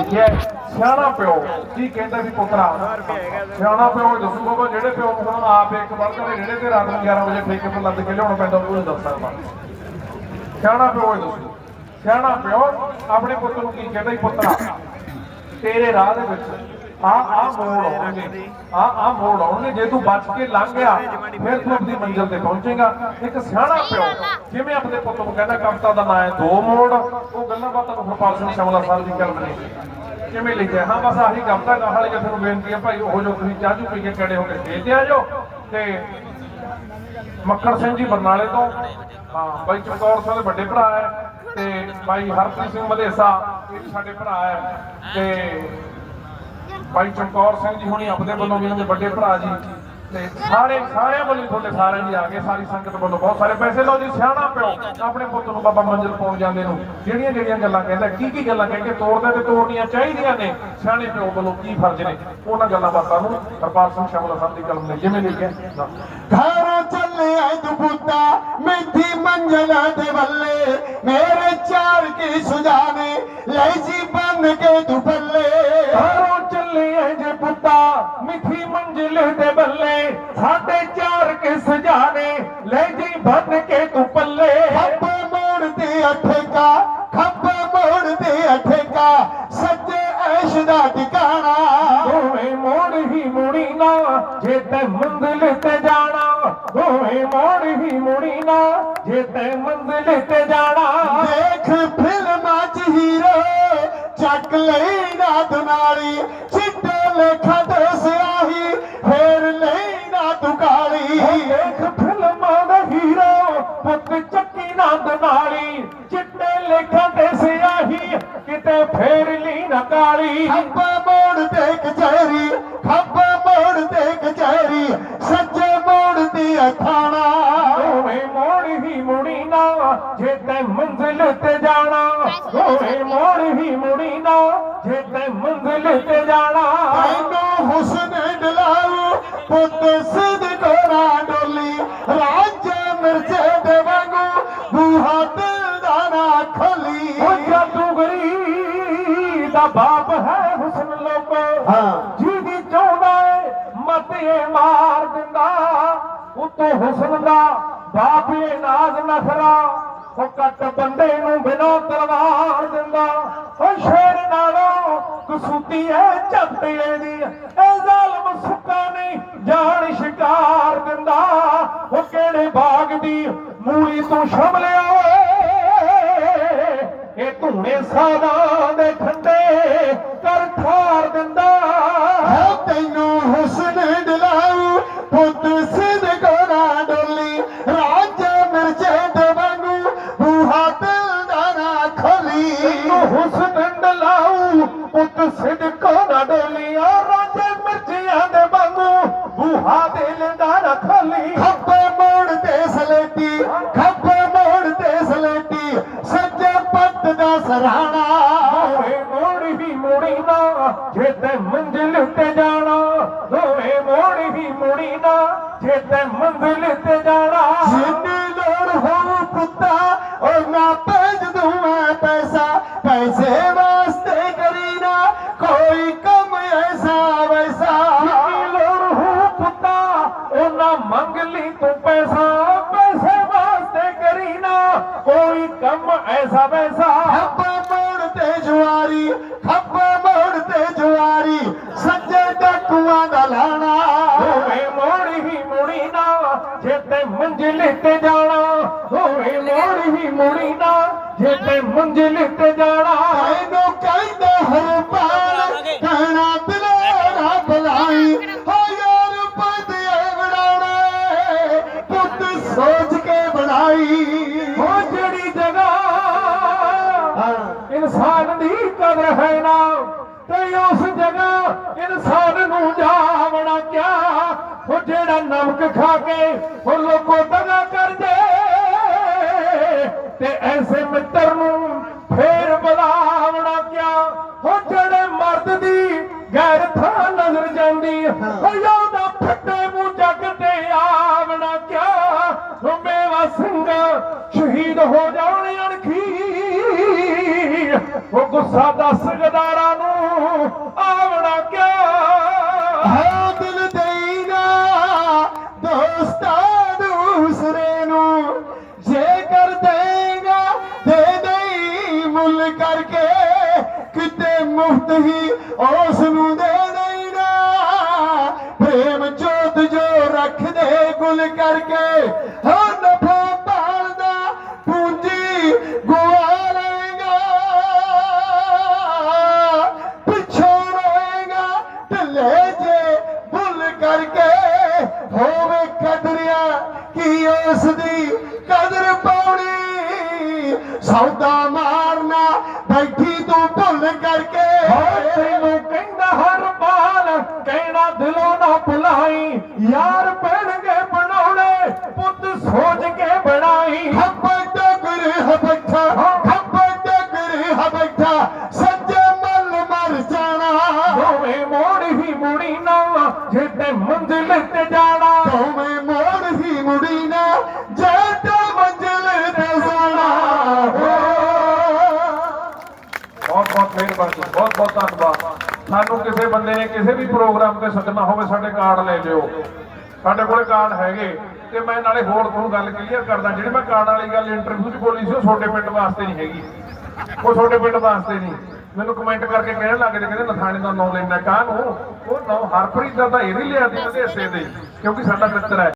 ਹੈ, ਸਿਆਣਾ ਪਿਓ ਕੀ ਕਹਿੰਦਾ ਵੀ ਪੁੱਤਰਾ? ਸਿਆਣਾ ਪਿਓ ਦੱਸੂ ਬਾਬਾ ਜਿਹੜੇ ਪਿਓ ਨੂੰ ਹੁਣ ਆਪ ਇੱਕ ਵਾਰ ਘਰੇ ਜਿਹੜੇ ਤੇ ਰਾਤ ਨੂੰ 11 ਵਜੇ ਠੇਕੇ ਤੇ ਲੱਦ ਕੇ ਲਿਆਉਣਾ ਪੈਂਦਾ ਉਹ ਨਹੀਂ ਦੱਸ ਸਕਦਾ। ਸਿਆਣਾ ਪਿਓ ਇਹ ਦੱਸੂ। ਸਿਆਣਾ ਪਿਓ ਆਪਣੇ ਪੁੱਤ ਨੂੰ ਕੀ ਕਹਿੰਦਾ ਵੀ ਪੁੱਤਰਾ ਤੇਰੇ ਰਾਹ ਦੇ ਵਿੱਚ ਆ ਆ ਮੋੜ ਆਉਣਗੇ। ਆ ਆ ਮੋੜ ਆਉਣਗੇ। ਜੇ ਤੂੰ ਬਚ ਕੇ ਲੰਘ ਗਿਆ ਫਿਰ ਤੂੰ ਆਪਣੀ ਮੰਜ਼ਿਲ ਤੇ ਪਹੁੰਚੇਗਾ। ਇੱਕ ਸਿਆਣਾ ਪਿਓ ਜਿਵੇਂ ਆਪਣੇ ਪੁੱਤ ਨੂੰ ਕਹਿੰਦਾ ਕਵਿਤਾ ਦਾ ਨਾਂ ਹੈ ਦੋ ਮੋੜ। ਉਹ ਗੱਲਾਂ ਬਾਤਾਂ ਨੂੰ ਹਰਪਾਲ ਸਿੰਘ ਸ਼ਮਲਾ ਸਾਹਿਬ ਦੀ ਕਲਮ ਨੇ ਕਿਵੇਂ ਲਿਖਿਆ? ਹਾਂ ਬਸ ਆਹੀ ਕਵਿਤਾ ਗਾ ਹਾਲੇ ਜਿਹਾ ਤੁਹਾਨੂੰ ਬੇਨਤੀ ਹੈ ਭਾਈ ਉਹ ਜੋ ਤੁਸੀਂ ਚਾਹਜੂ ਪੀ ਕੇ ਕੜੇ ਹੋ ਕੇ ਦੇ ਤੇ ਆ ਜਾਓ ਤੇ ਮੱਖਣ ਸਿੰਘ ਜੀ ਬਰਨਾਲੇ ਤੋਂ। ਹਾਂ ਬਾਈ ਚਮਕੌਰ ਸਿੰਘ ਦੇ ਵੱਡੇ ਭਰਾ ਹੈ। ਤੇ ਬਾਈ ਹਰਪ੍ਰੀਤ ਸਿੰਘ ਮਦੇਸਾ ਇਹ ਸਾਡੇ ਭਰਾ ਹੈ। ਤੇ ਭਾਈ ਚਮਕੌਰ ਸਿੰਘ ਜੀ ਹੁਣੀ ਆਪਦੇ ਵੱਲੋਂ ਵੀ ਇਹਨਾਂ ਦੇ ਵੱਡੇ ਭਰਾ ਜੀ। ਤੇ ਸਾਰੇ ਸਾਰਿਆਂ ਵੱਲੋਂ ਤੁਹਾਡੇ ਸਾਰਿਆਂ ਦੀ ਆ ਗਏ ਸਾਰੀ ਸੰਗਤ ਵੱਲੋਂ ਬਹੁਤ ਸਾਰੇ ਪੈਸੇ ਲਓ ਜੀ, ਸਿਆਣਾ ਪਿਓ, ਆਪਣੇ ਪੁੱਤ ਨੂੰ ਬਾਬਾ ਮੰਜ਼ਿਲ ਪਾਉਣ ਜਾਂਦੇ ਨੂੰ। ਜਿਹੜੀਆਂ ਜਿਹੜੀਆਂ ਗੱਲਾਂ ਕਹਿੰਦਾ, ਕੀ ਕੀ ਗੱਲਾਂ ਕਹਿ ਕੇ ਤੋੜਦੇ ਤੇ ਤੋੜਨੀਆਂ ਚਾਹੀਦੀਆਂ ਨੇ। ਸਿਆਣੇ ਪਿਓ ਵੱਲੋਂ ਕੀ ਫਰਜ਼ ਨੇ? ਉਹਨਾਂ ਗੱਲਾਂ ਬਾਤਾਂ ਨੂੰ ਹਰਪਾਲ ਸਿੰਘ ਸ਼ਾਮਲਾ ਸਾਹਿਬ ਦੀ ਕਲਮ ਨੇ ਜਿਵੇਂ ਲਿਖਿਆ। ਘਰੋਂ ਚੱਲੇ ਐ ਦੁਪੁੱਤਾ ਮਿੱਠੀ ਮੰਜ਼ਲਾਂ ਦੇ ਵੱਲੇ। ਮੇਰੇ ਚਾਰ ਕੀ ਸੁਜਾਨੇ ਲੈ ਜੀ ਬਨ ਕੇ ਦੁਪੱਲੇ। ਮਿੱਠੀ ਮੰਜ਼ਿਲ ਦੇ ਬੱਲੇ ਸਾਡੇ ਚਾਰ ਕਿਸ ਜਾਣੇ? ਲੈ ਜੀ ਬੰਨ ਕੇ ਤੂੰ ਪੱਲੇ। ਖੱਬੇ ਮੋੜ ਤੇ ਅਠੇਕਾ ਖੱਬੇ ਮੋੜ ਤੇ ਅਠੇਕਾ ਸੱਜੇ ਐਸ਼ ਦਾ ਟਿਕਾਣਾ। ਦੋਵੇਂ ਮੋੜ ਹੀ ਮੁੜੀ ਨਾ ਜੇ ਤੈ ਮੰਜ਼ਿਲ ਤੇ ਜਾਣਾ। ਦੋਵੇਂ ਮੋੜ ਹੀ ਮੁੜੀ ਨਾ ਜੇ ਤੈ ਮੰਜ਼ਿਲ ਤੇ ਜਾਣਾ। ਦੇਖ ਫਿਲਮਾਂ ਚ ਹੀਰੋ ਚੱਕ ਲਈ ਨਾ ਦੁਨਾਲੀ ਚਿੱਟੇ ਲੇਖਾਂ ਤੇ ਮੰਜ਼ਿਲ ਤੇ ਜਾਣਾ। ਮੈਨੂੰ ਹੁਸਨ ਡਲਾਉ ਪੁੱਤ ਸਿੱਧ ਕੋਰਾ ਡੋਲੀ। ਰਾਜਾ ਮਿਰਚੇ ਦੇ ਵਾਂਗੂ ਬੂਹਾ ਦਿਲ ਦਾ ਨਾ ਖੋਲੀ। ਉਹ ਜਾਦੂਗਰੀ ਦਾ ਬਾਪ ਹੈ ਹੁਸਨ ਲੋਕੋ। ਹਾਂ। ਜਿਹਦੀ ਚਾਹੁੰਦਾ ਏ ਮਤ ਮਾਰ ਦਿੰਦਾ। ਉਤੋਂ ਹੁਸਨ ਦਾ ਬਾਪ ਇਹ ਨਾਜ਼ ਨਖਰਾ ਉਹ ਕੱਟ ਬੰਦੇ ਨੂੰ ਬਿਨਾਂ ਤਲਵਾਰ ਦਿੰਦਾ। ਉਹ ਸ਼ੇਰ ਨਾਲੋਂ ਕਸੂਤੀ ਐ ਝੱਟੇ ਦੀ। ਇਹ ਜ਼ਾਲਮ ਸੁੱਕਾ ਨਹੀਂ ਜਾਣ ਸ਼ਿਕਾਰ ਦਿੰਦਾ। ਉਹ ਕਿਹੜੇ ਬਾਗ ਦੀ ਮੂਲੀ ਤੋਂ ਸ਼ਮਲਿਆ ਓਏ? ਇਹ ਧੂਣੇ ਸਾਦਾ ਦੇ ਠੰਡੇ ਕਰ ਠਾਰ ਦਿੰਦਾ। ਹੈ ਤੈਨੂੰ ਹੁਸਨ ਡਲਾਉ ਪੁੱਤ ਸਿੱਧ ਨਾ ਜੇ ਤੇ ਮੰਜ਼ਿਲ ਤੇ ਜਾਣਾ ਦੋਵੇਂ ਮੋੜ ਹੀ ਮੁੜੀ ਨਾ ਜੇ ਤੇ ਮੰਜ਼ਿਲ ਤੇ ਜਾਣਾ। ਜਿੰਨੀ ਲੋੜ ਹੋਊ ਪੁੱਤਾ ਉਹ ਨਾ ਭੇਜ ਦੂੰ ਮੈਂ ਪੈਸਾ ਪੈਸੇ ਵਾਸਤੇ ਕਰੀ ਨਾ ਕੋਈ ਕੰਮ ਐਸਾ ਵੈਸਾ। ਕੀ ਲੋੜ ਹੋ ਪੁੱਤਾ ਉਹਨਾਂ ਮੰਗ ਲਈ ਤੂੰ ਪੈਸਾ ਪੈਸੇ ਵਾਸਤੇ ਕਰੀ ਨਾ ਕੋਈ ਕੰਮ ਐਸਾ ਵੈਸਾ। ਖੱਬੇ ਡਾਕੂਆਂ ਦਾ ਲਾਣਾ। ਹੋਵੇ ਮੋੜ ਹੀ ਮੁੜੀ ਨਾ ਜੇ ਤੇ ਮੰਜ਼ਿਲ ਤੇ ਜਾਣਾ। ਹੋਵੇ ਮੋੜ ਹੀ ਮੁੜੀ ਨਾ ਜੇ ਤੇ ਮੰਜ਼ਿਲ ਤੇ ਜਾਣਾ। ਮੈਨੂੰ ਕਹਿੰਦੇ ਹਰ ਪਾਰ ਜਿਹੜਾ ਨਮਕ ਖਾ ਕੇ ਉਹ ਲੋਕੋ ਦਗਾ ਕਰ ਤੇ ਐਸੇ ਮਿੱਤਰ ਨੂੰ ਫੇਰ ਬੁਲਾਵਣਾ ਕਿਆ? ਉਹ ਜਿਹੜੇ ਮਰਦ ਦੀ ਗੈਰ ਥਾਂ ਨਜ਼ਰ ਜਾਂਦੀ, ਉਹ ਯਾਦਾ ਫੱਟੇ ਮੂੰਹ ਜੱਗ ਤੇ ਆਵਣਾ ਕਿਆ? ਉਹ ਮੇਵਾ ਸਿੰਘ ਸ਼ਹੀਦ ਹੋ ਜਾਣ ਅਣਖੀ। ਉਹ ਗੁੱਸਾ ਦਾ ਗਦਾਰਾਂ ਨੂੰ ਮੁਫਤ ਹੀ ਉਸ ਨੂੰ ਦੇ ਦੇਣਾ ਪ੍ਰੇਮ ਜੋਤ ਜੋ ਰੱਖਦੇ ਗੁਲ ਕਰਕੇ ਹੋ ਨਫਾ ਪਾਲਦਾ ਪੂੰਜੀ ਗੁਆ ਲਏਗਾ। ਪਿੱਛੋਂ ਰਹੇਗਾ ਢਿੱਲੇ ਜੇ ਭੁੱਲ ਕਰਕੇ, ਹੋਵੇ ਕਦਰਿਆ ਕੀ ਉਸ ਦੀ ਕਦਰ ਪਾਉਣੀ। ਸੌਦਾ ਮਾ ਦਿਲੋਂ ਨਾ ਭੁਲਾਈ ਯਾਰ ਪੈਣਗੇ ਬਣਾਉਣੇ ਪੁੱਤ ਸੋਚ ਕੇ ਬਣਾਈ ਖੱਬੇ ਟੋਕਰ ਹਬੈਠਾ ਖੱਬੇ ਟੋਕਰ ਹਬੈਠਾ ਸੱਜੇ ਮੱਲ ਮਰ ਜਾਣਾ ਦੋਵੇਂ ਮੋੜ ਹੀ ਮੁੜੀ ਨਾ ਜੇ ਤੇ ਮੰਜ਼ਿਲ ਤੇ ਜਾਣਾ ਦੋਵੇਂ ਮੋੜ ਹੀ ਮੁੜੀ ਨਾ ਜੇ ਤੇ ਮੰਜ਼ਿਲ ਤੇ ਜਾਣਾ ਬਹੁਤ ਬਹੁਤ ਮਿਹਰਬਾਨੀ ਬਹੁਤ ਬਹੁਤ ਧੰਨਵਾਦ ਸਾਨੂੰ ਕਿਸੇ ਬੰਦੇ ਨੇ ਕਿਸੇ ਵੀ ਪ੍ਰੋਗਰਾਮ ਤੇ ਸੱਦਣਾ ਹੋਵੇ, ਸਾਡੇ ਕਾਰਡ ਲੈ ਲਿਓ। ਸਾਡੇ ਕੋਲੇ ਕਾਰਡ ਹੈਗੇ ਤੇ ਮੈਂ ਨਾਲੇ ਹੋਰ ਤੁਹਾਨੂੰ ਗੱਲ ਕਲੀਅਰ ਕਰਦਾ, ਜਿਹੜੀ ਮੈਂ ਕਾਰਡ ਵਾਲੀ ਗੱਲ ਇੰਟਰਵਿਊ 'ਚ ਬੋਲੀ ਸੀ, ਉਹ ਤੁਹਾਡੇ ਪਿੰਡ ਵਾਸਤੇ ਨਹੀਂ ਹੈਗੀ। ਉਹ ਤੁਹਾਡੇ ਪਿੰਡ ਵਾਸਤੇ ਨਹੀਂ। ਮੈਨੂੰ ਕਮੈਂਟ ਕਰਕੇ ਕਹਿਣ ਲੱਗ ਗਏ, ਕਹਿੰਦੇ ਲਥਾਣੇ ਦਾ ਨਾਂ ਲੈਣਾ ਕਾਹਨੂੰ? ਉਹ ਨਾਂ ਹਰਪ੍ਰੀਤ ਦਾ ਤਾਂ ਇਹ ਨਹੀਂ ਲਿਆ ਦੀ ਹਿੱਸੇ ਦੇ ਕਿਉਂਕਿ ਸਾਡਾ ਮਿੱਤਰ ਹੈ।